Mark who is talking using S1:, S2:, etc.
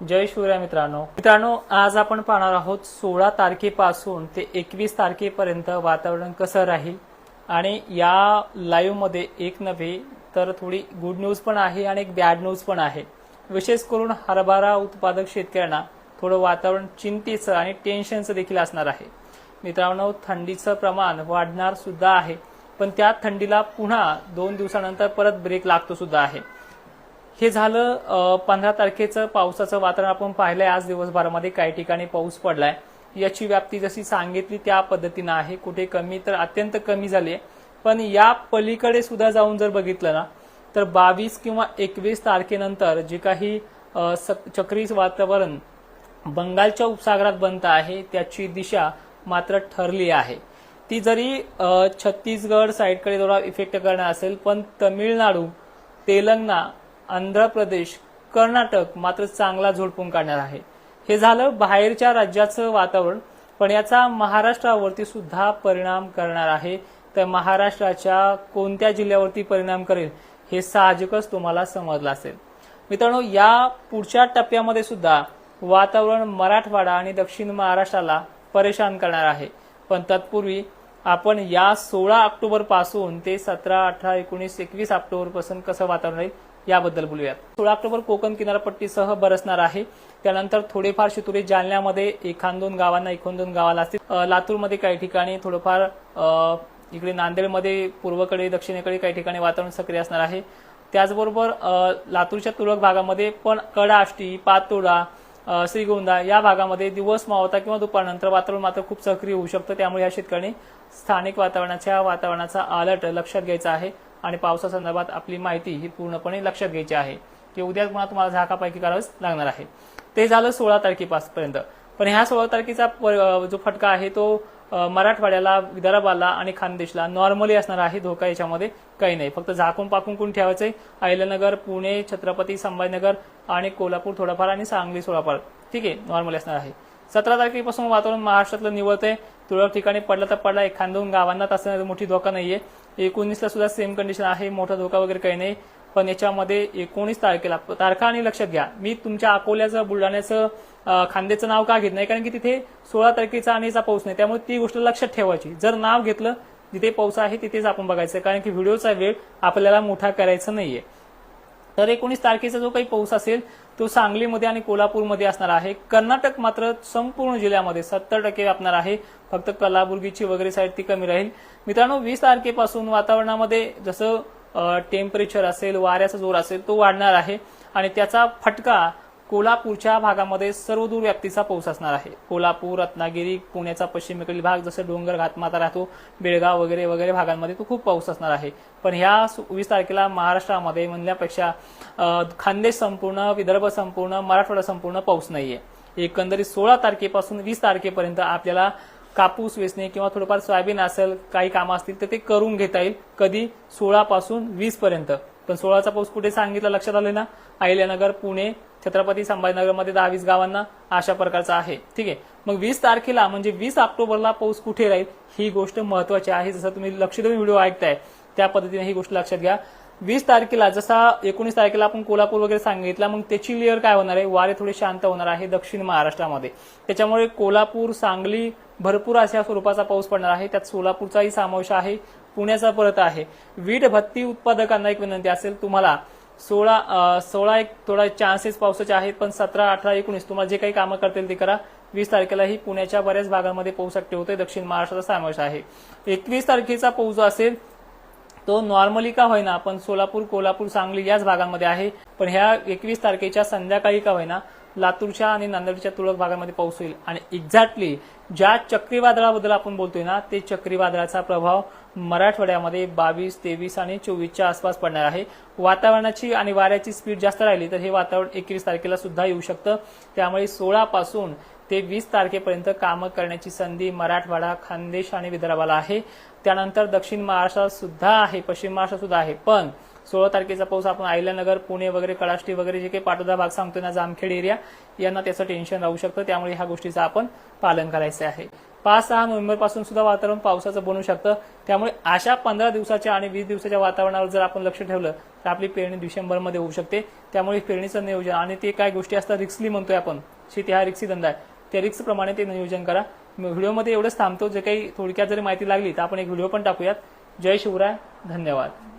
S1: जय शिवराय मित्रांनो. मित्रांनो आज आपण पाहणार आहोत सोळा तारखेपासून ते एकवीस तारखेपर्यंत वातावरण कसं राहील? आणि या लाईव्हमध्ये एक नव्हे तर थोडी गुड न्यूज पण आहे आणि एक बॅड न्यूज पण आहे. विशेष करून हरभरा उत्पादक शेतकऱ्यांना थोडं वातावरण चिंतेचं आणि टेन्शनचं देखील असणार आहे. मित्रांनो थंडीचं प्रमाण वाढणार सुद्धा आहे पण त्या थंडीला पुन्हा दोन दिवसानंतर परत ब्रेक लागतो सुद्धा आहे. हे झालं पंधरा तारखेचं पावसाचं वातावरण आपण पाहिलंय. आज दिवसभरामध्ये काही ठिकाणी पाऊस पडलाय. याची व्याप्ती जशी सांगितली त्या पद्धतीनं आहे. कुठे कमी तर अत्यंत कमी झाली आहे पण या पलीकडे सुद्धा जाऊन जर बघितलं ना तर बावीस किंवा एकवीस तारखेनंतर जे काही सक- चक्री वातावरण बंगालच्या उपसागरात बनत आहे त्याची दिशा मात्र ठरली आहे. ती जरी छत्तीसगड साईडकडे थोडा इफेक्ट करणार असेल पण तमिळनाडू तेलंगणा आंध्र प्रदेश कर्नाटक मात्र चांगला झोडपून काढणार आहे. हे झालं बाहेरच्या राज्याचं वातावरण पण याचा महाराष्ट्रावरती सुद्धा परिणाम करणार आहे. तर महाराष्ट्राच्या कोणत्या जिल्ह्यावरती परिणाम करेल हे साहजिकच तुम्हाला समजलं असेल. मित्रांनो या पुढच्या टप्प्यामध्ये सुद्धा वातावरण मराठवाडा आणि दक्षिण महाराष्ट्राला परेशान करणार आहे. पण तत्पूर्वी आपण या सोळा ऑक्टोबरपासून ते सतरा अठरा एकोणीस एकवीस ऑक्टोबरपासून कसं वातावरण राहील याबद्दल बोलूयात. सोळा ऑक्टोबर कोकण किनारपट्टीसह बरसणार आहे. त्यानंतर थोडेफार शितुरे जालन्यामध्ये एखाद दोन गावांना एकोण दोन गावाला असतील. लातूरमध्ये काही ठिकाणी थोडंफार इकडे नांदेडमध्ये पूर्वकडे दक्षिणेकडे काही ठिकाणी वातावरण सक्रिय असणार आहे. त्याचबरोबर लातूरच्या तुरळक भागामध्ये पण कडाष्टी पातोडा श्रीगोंदा या भागामध्ये दिवस मावता किंवा दुपारनंतर वातावरण मात्र खूप सक्रिय होऊ शकतं. त्यामुळे या शेतकऱ्यांनी स्थानिक वातावरणाच्या वातावरणाचा अलर्ट लक्षात घ्यायचा आहे. आणि पावसासंदर्भात आपली माहिती ही पूर्णपणे लक्षात घ्यायची आहे. की उद्या पुन्हा तुम्हाला झाकापैकी करावंच लागणार आहे. ते झालं सोळा तारखेपासपर्यंत. पण ह्या सोळा तारखेचा जो फटका आहे तो मराठवाड्याला विदर्भाला आणि खानदेशला नॉर्मली असणार आहे. धोका याच्यामध्ये काही नाही. फक्त झाकून पाकून कोण ठेवायचंय अहिल्यानगर पुणे छत्रपती संभाजीनगर आणि कोल्हापूर थोडाफार आणि सांगली सोळाफार. ठीक आहे नॉर्मली असणार आहे. सतरा तारखेपासून वातावरण महाराष्ट्रातलं निवळतंय. तुरळक ठिकाणी पडला तर पडला. एखाद दोन गावांना तसं मोठी धोका नाहीये. एकोणीसला सुद्धा सेम कंडिशन आहे. मोठा धोका वगैरे काही नाही. पण याच्यामध्ये एकोणीस तारखेला तारखा आणि लक्षात घ्या. मी तुमच्या अकोल्याचं बुलढाण्याचं खांद्याचं नाव का घेत नाही? कारण की तिथे सोळा तारखेचा याचा पाऊस नाही. त्यामुळे ती गोष्ट लक्षात ठेवायची. जर नाव घेतलं जिथे पाऊस आहे तिथेच आपण बघायचं. कारण की व्हिडिओचा वेळ आपल्याला मोठा करायचा नाहीये. तर एकोणीस तारखेचा जो काही पाऊस असेल तो सांगलीमध्ये आणि कोल्हापूरमध्ये असणार आहे. कर्नाटक मात्र संपूर्ण जिल्ह्यामध्ये सत्तर टक्के व्यापणार आहे. फक्त कलाबुर्गीची वगैरे साईड ती कमी राहील. मित्रांनो वीस तारखेपासून वातावरणामध्ये जसं टेम्परेचर असेल वाऱ्याचा जोर असेल तो वाढणार आहे. आणि त्याचा फटका कोल्हापूरच्या भागामध्ये सर्वदूर व्याप्तीचा पाऊस असणार आहे. कोल्हापूर रत्नागिरी पुण्याचा पश्चिमेकडील भाग जसं डोंगर घातमाता राहतो बेळगाव वगैरे वगैरे भागांमध्ये तो खूप पाऊस असणार आहे. पण ह्या वीस तारखेला महाराष्ट्रामध्ये म्हणल्यापेक्षा खानदेश संपूर्ण विदर्भ संपूर्ण मराठवाडा संपूर्ण पाऊस नाहीये. एकंदरीत सोळा तारखेपासून वीस तारखेपर्यंत आपल्याला कापूस वेचणे किंवा थोडंफार सोयाबीन असेल काही कामं असतील तर ते करून घेता येईल. कधी? सोळापासून वीसपर्यंत. वीस पर्यंत पण सोळाचा पाऊस कुठे सांगितलं लक्षात आलं ना? अहिल्यानगर पुणे छत्रपती संभाजीनगरमध्ये दहा वीस गावांना अशा प्रकारचा आहे. ठीक आहे. मग वीस तारखेला म्हणजे वीस ऑक्टोबरला पाऊस कुठे राहील ही गोष्ट महत्वाची आहे. जसं तुम्ही लक्ष देऊन व्हिडिओ ऐकताय त्या पद्धतीने ही गोष्ट लक्षात घ्या. वीस तारखेला जसा एकोणीस तारखेला आपण कोल्हापूर वगैरे सांगितला मग त्याची लेअर काय होणार आहे? वारे थोडे शांत होणार आहे दक्षिण महाराष्ट्रामध्ये. त्याच्यामुळे कोल्हापूर सांगली भरपूर अशा स्वरूपाचा पाऊस पडणार आहे. त्यात सोलापूरचाही समावेश आहे. पुण्याचा परत आहे. वीट भत्ती उत्पादकांना एक विनंती असेल तुम्हाला सोळा सोळा एक थोडा चान्सेस पावसाचे आहेत पण सतरा अठरा एकोणीस तुम्हाला जे काही कामं करतील ते करा. वीस तारखेलाही पुण्याच्या बऱ्याच भागांमध्ये पाऊस ऍक्टिव्ह होतोय दक्षिण महाराष्ट्राचा समावेश आहे. एकवीस तारखेचा पाऊस जो असेल तो नॉर्मली का होईना पण सोलापूर कोल्हापूर सांगली याच भागांमध्ये आहे. पण ह्या एकवीस तारखेच्या संध्याकाळी का होईना लातूरच्या आणि नांदेडच्या तुरळक भागामध्ये पाऊस होईल. आणि एक्झॅक्टली ज्या चक्रीवादळाबद्दल आपण बोलतोय ना ते चक्रीवादळाचा प्रभाव मराठवाड्यामध्ये बावीस तेवीस आणि चोवीसच्या आसपास पडणार आहे. वातावरणाची आणि वाऱ्याची स्पीड जास्त राहिली तर हे वातावरण एकवीस तारखेला सुद्धा येऊ शकतं. त्यामुळे सोळापासून ते वीस तारखेपर्यंत कामं करण्याची संधी मराठवाडा खानदेश आणि विदर्भाला आहे. त्यानंतर दक्षिण महाराष्ट्रात सुद्धा आहे पश्चिम महाराष्ट्रात सुद्धा आहे. पण सोळा तारखेचा पाऊस. आपण आयल्यानगर पुणे वगैरे कळाष्टी वगैरे जे काही पाटोदा भाग सांगतोय ना जामखेड एरिया यांना त्याचं टेन्शन राहू शकतं. त्यामुळे ह्या गोष्टीचं आपण पालन करायचं आहे. पाच सहा नोव्हेंबरपासून सुद्धा वातावरण पावसाचं बनू शकतं. त्यामुळे अशा पंधरा दिवसाच्या आणि वीस दिवसाच्या वातावरणावर जर आपण लक्ष ठेवलं तर आपली पेरणी डिसेंबरमध्ये होऊ शकते. त्यामुळे पेरणीचं नियोजन आणि ते काय गोष्टी असतात रिक्सली म्हणतोय आपण. शेती हा रिक्सी धंदा आहे. त्या रिक्सप्रमाणे ते नियोजन करा. व्हिडिओमध्ये एवढंच थांबतो. जे काही थोडक्यात जरी माहिती लागली तर आपण एक व्हिडिओ पण टाकूयात. जय शिवराय. धन्यवाद.